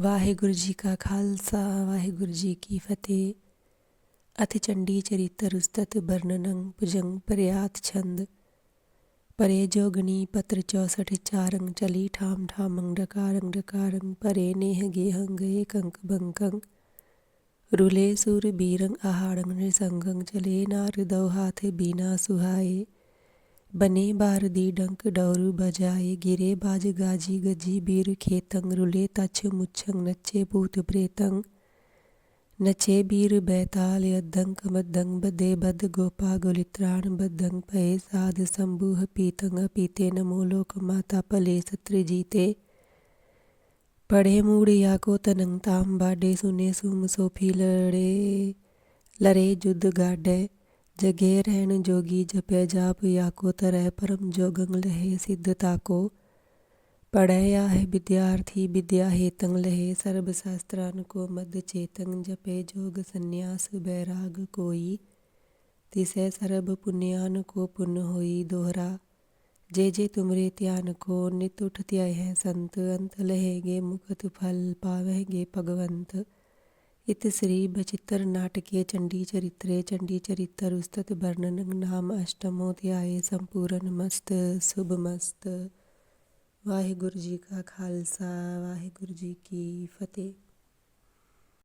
ਵਾਹਿਗੁਰੂ ਜੀ ਕਾ ਖਾਲਸਾ ਵਾਹਿਗੁਰੂ ਜੀ ਕੀ ਫਤਿਹ ਅਥ ਚੰਡੀ ਚਰਿਤਰ ਉਸਤਤ ਬਰਨਨੰ ਭੁਜੰਗ ਪ੍ਰਿਆਤ ਛੰਦ ਪਰੇ ਜੋਗਣੀ ਪਤਰ 64 ਚਾਰੰਗ ਚਲੀ ਠਾਮ ਠਾਮੰ ਡਕਾਰੰ ਡਕਾਰੰ ਪਰੇ ਨੇਹ ਗੇਹੰ ਗਏ ਕੰਕ ਬੰਕੰ रुले सुर बीरंग आहाड़ंग निसंगंग चले नार दौ हाथ बीना सुहाए ਬਨੇ ਬਾਰ ਦੀ ਡੰਕ ਡੌਰੂ ਬਜਾਏ ਗਿਰੇ ਬਾਜ ਗਾਜੀ ਗਜੀ ਬੀਰ ਖੇਤੰਗ ਰੁਲੇ ਤਛ ਮੁਛੰਗ ਨੱਚੇ ਭੂਤ ਪ੍ਰੇਤੰਗ। ਨਚੇ ਬੀਰ ਬੈਤਾਲ ਅਦੰਕ ਮਦੰਗ ਬਦੇ ਬਦ ਗੋਪਾ ਗੁਲਿਤਰਾਣ ਬਦੰਗ ਭਏ ਸਾਧ ਸੰਭੂਹ ਪੀਤੰਗ ਪੀਤੇ ਨਮੋ ਲੋਕ ਮਾਤਾ ਭਲੇ ਸਤ੍ਰਿ ਜੀਤੇ। ਪੜੇ ਮੂੜਿਆ ਕੋ ਤਨੰਗ ਤਾਮ ਬਾਡੇ ਸੁਨੇ ਸੁਮ ਸੋਫੀ ਲੜੇ, ਲਰੇ ਜੁਦ ਗਾਡੇ। जगे रहन जोगी जपे जाप या को तरह परम जोगंग लहे सिद्धता को। पढ़े या है विद्यार्थी विद्या हेतंग लहे सर्व शास्त्रान को मद चेतंग जपे जोग संन्यास बैराग कोई। तिसे सर्व पुण्यान को पुण्य होई दोहरा। जे जे तुमरे त्यान को नित उठत्या है संत, अंत लहेगे मुखत फल पावेगे भगवंत। इत श्री बचित्र नाटके चंडी चरित्रे चंडी चरित्र उस्तत वर्णन नाम अष्टमोध्याय संपूर्ण मस्त शुभ मस्त वाहिगुरु जी का खालसा वाहिगुरु जी की फतेह।